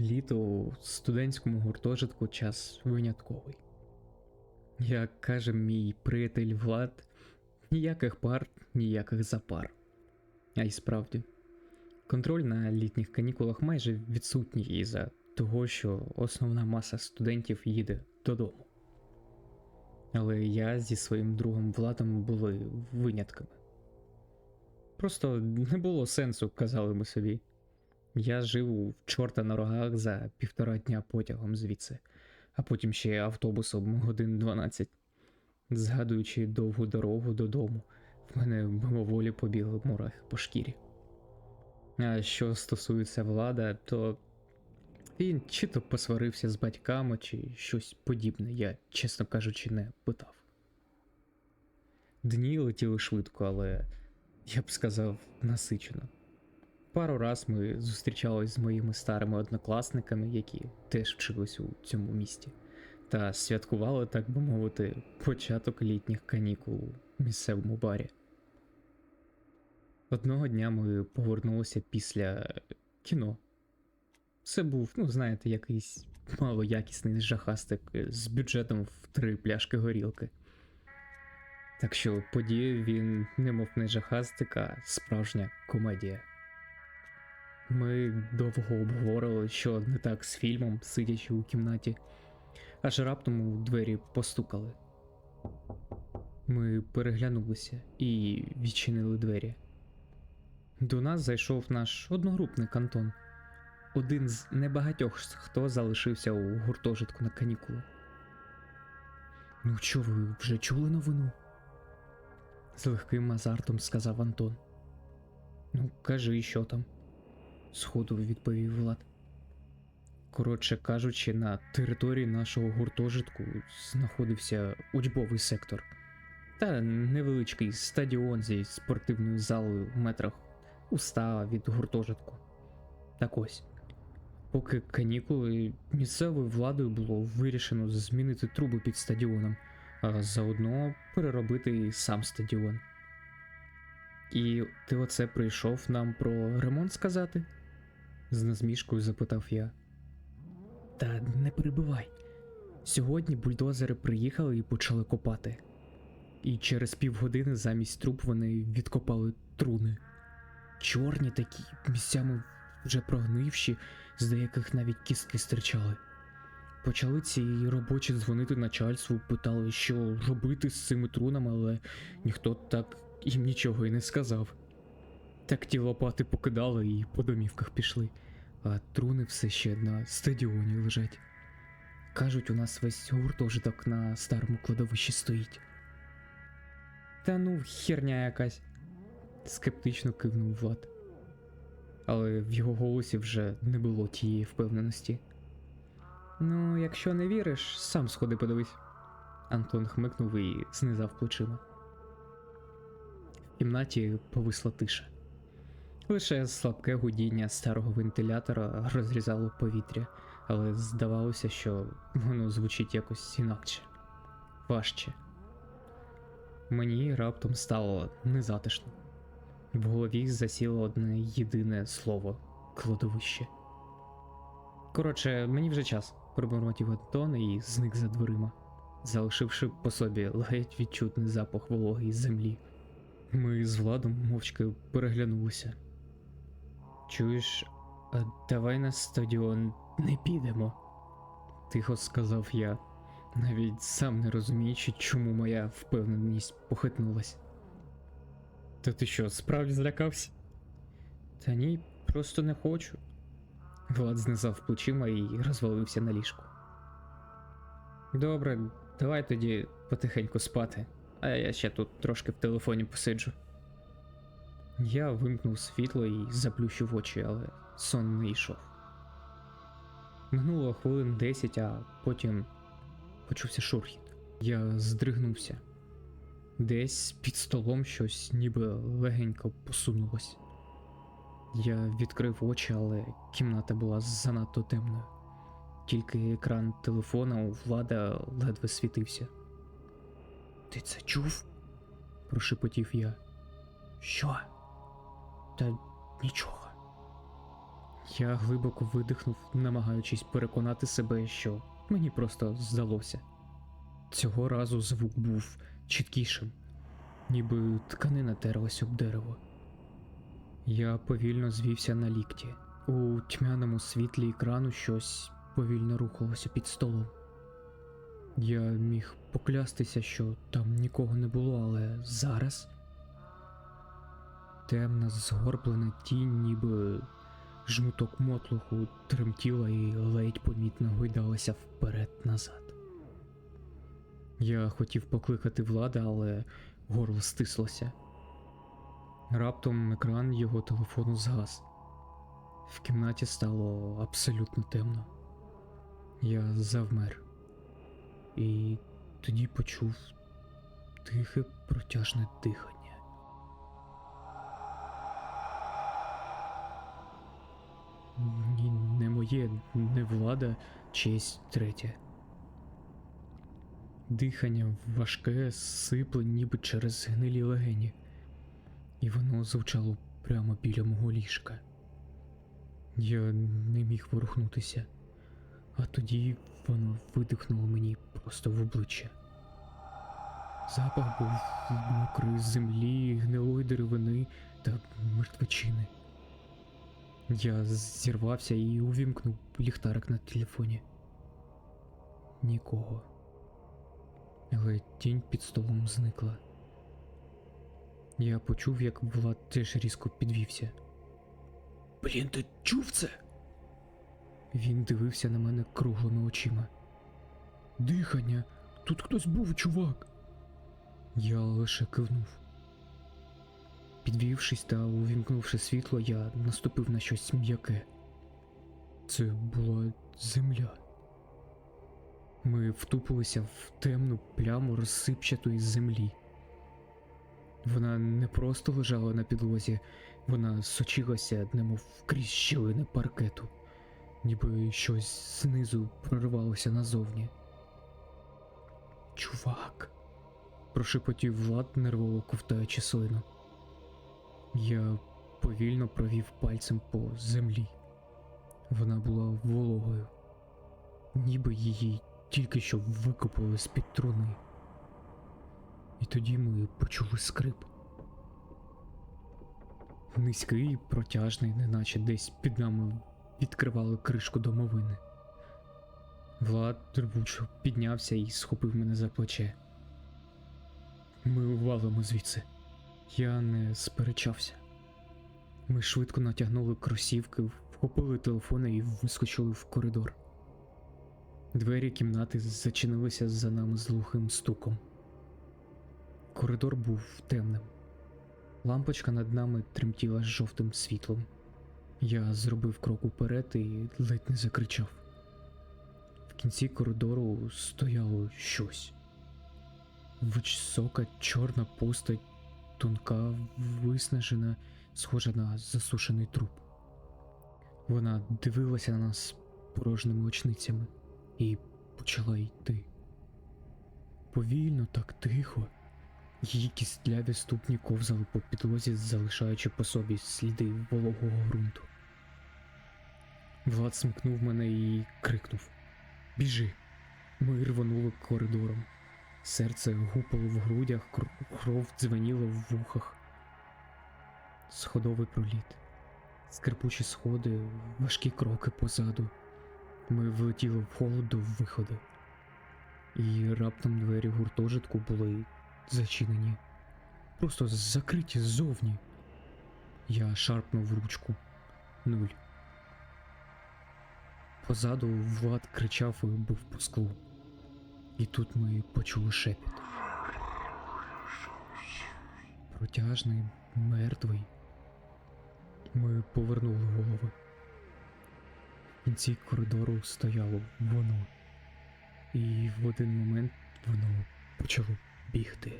Літо у студентському гуртожитку час винятковий. Як каже мій приятель Влад, ніяких пар, ніяких запар. А й справді, контроль на літніх канікулах майже відсутній із-за того, що основна маса студентів їде додому. Але я зі своїм другом Владом були винятками. Просто не було сенсу, казали ми собі. Я жив у чорта на рогах за півтора дня потягом звідси, а потім ще автобусом годин 12. Згадуючи довгу дорогу додому, в мене мимоволі побігли мурахи по шкірі. А що стосується влада, то він чи то посварився з батьками, чи щось подібне, я, чесно кажучи, не питав. Дні летіли швидко, але я б сказав насичено. Пару раз ми зустрічались з моїми старими однокласниками, які теж вчились у цьому місті, та святкували, так би мовити, початок літніх канікул у місцевому барі. Одного дня ми повернулися після кіно. Це був, ну, знаєте, якийсь малоякісний жахастик з бюджетом в три пляшки горілки. Так що подіяв він немов не жахастик, а справжня комедія. Ми довго обговорили, що не так з фільмом, сидячи у кімнаті, аж раптом у двері постукали. Ми переглянулися і відчинили двері. До нас зайшов наш одногрупник Антон, один з небагатьох, хто залишився у гуртожитку на канікули. Ну, що ви вже чули новину? з легким азартом сказав Антон. Ну, кажи, що там? Сходу відповів Влад. Коротше кажучи, на території нашого гуртожитку знаходився учбовий сектор та невеличкий стадіон зі спортивною залою в метрах у ста від гуртожитку. Так ось. Поки канікули місцевою владою було вирішено змінити труби під стадіоном, а заодно переробити і сам стадіон. І ти оце прийшов нам про ремонт сказати? З насмішкою запитав я. Та не перебивай. Сьогодні бульдозери приїхали і почали копати. І через півгодини замість труб вони відкопали труни. Чорні такі, місцями вже прогнивші, з деяких навіть кістки стирчали. Почали ці робочі дзвонити начальству, питали, що робити з цими трунами, але ніхто так їм нічого і не сказав. Так ті лопати покидали і по домівках пішли, а труни все ще на стадіоні лежать. Кажуть, у нас весь гуртожиток на старому кладовищі стоїть. Та ну, херня якась, скептично кивнув Влад. Але в його голосі вже не було тієї впевненості. Ну, якщо не віриш, сам сходи подивись. Антон хмикнув і знизав плечима. В кімнаті повисла тиша. Лише слабке гудіння старого вентилятора розрізало повітря, але здавалося, що воно звучить якось інакше, важче. Мені раптом стало незатишно. В голові засіло одне єдине слово кладовище. Коротше, мені вже час, пробормотів Антон і зник за дверима, залишивши по собі ледь відчутний запах вологи із землі. Ми з Владом мовчки переглянулися. Чуєш, а давай на стадіон не підемо, тихо сказав я, навіть сам не розуміючи, чому моя впевненість похитнулась. Та ти що, справді злякався? Та ні, просто не хочу. Влад знизав плечима і розвалився на ліжку. Добре, давай тоді потихеньку спати, а я ще тут трошки в телефоні посиджу. Я вимкнув світло і заплющив очі, але сон не йшов. Минуло хвилин десять, а потім почувся шурхіт. Я здригнувся. Десь під столом щось ніби легенько посунулось. Я відкрив очі, але кімната була занадто темною. Тільки екран телефона у влада ледве світився. Ти це чув? прошепотів я. Що? Та нічого. Я глибоко видихнув, намагаючись переконати себе, що мені просто здалося. Цього разу звук був чіткішим, ніби тканина терлась об дерево. Я повільно звівся на лікті. У тьмяному світлі екрану щось повільно рухалося під столом. Я міг поклястися, що там нікого не було, але зараз темна згорблена тінь, ніби жмуток мотлуху тремтіла і ледь помітно гойдалася вперед-назад. Я хотів покликати влада, але горло стислося. Раптом екран його телефону згас. В кімнаті стало абсолютно темно. Я завмер. І тоді почув тихе протяжне дихання. Моє, не влада, честь третє. Дихання важке, сипле, ніби через гнилі легені, і воно звучало прямо біля мого ліжка. Я не міг ворухнутися, а тоді воно видихнуло мені просто в обличчя. Запах був мокрої землі, гнилої деревини та мертвечини. Я зірвався і увімкнув ліхтарик на телефоні. Нікого. Але тінь під столом зникла. Я почув, як Влад теж різко підвівся. Блін, ти чув це? Він дивився на мене круглими очима. Дихання, тут хтось був, чувак. Я лише кивнув. Підвівшись та увімкнувши світло, я наступив на щось м'яке. Це була земля. Ми втупилися в темну пляму розсипчатої землі. Вона не просто лежала на підлозі, вона сочилася, немов крізь щілини паркету, ніби щось знизу проривалося назовні. Чувак, прошепотів Влад, нервово ковтаючи слину. Я повільно провів пальцем по землі. Вона була вологою, ніби її тільки що викопали з-під труни. І тоді ми почули скрип. Низький, протяжний, неначе десь під нами відкривали кришку домовини. Влад рвучо піднявся і схопив мене за плече. Ми валимо звідси. Я не сперечався. Ми швидко натягнули кросівки, вхопили телефони і вискочили в коридор. Двері кімнати зачинилися за нами з глухим стуком. Коридор був темним. Лампочка над нами тремтіла жовтим світлом. Я зробив крок уперед і ледь не закричав. В кінці коридору стояло щось. Висока чорна постать, тонка, виснажена, схожа на засушений труп. Вона дивилася на нас порожніми очницями і почала йти. Повільно, так тихо. Її кістляві ступні ковзали по підлозі, залишаючи по собі сліди вологого ґрунту. Влад смикнув мене і крикнув: Біжи! Ми рванули коридором. Серце гупало в грудях, кров дзвеніла в вухах. Сходовий проліт, скрипучі сходи, важкі кроки позаду. Ми влетіли в холод до виходу. І раптом двері гуртожитку були зачинені. Просто закриті ззовні. Я шарпнув ручку. Нуль. Позаду Влад кричав і бив по склу. І тут ми почули шепіт. Протяжний, мертвий. Ми повернули голови. В кінці коридору стояло воно. І в один момент воно почало бігти.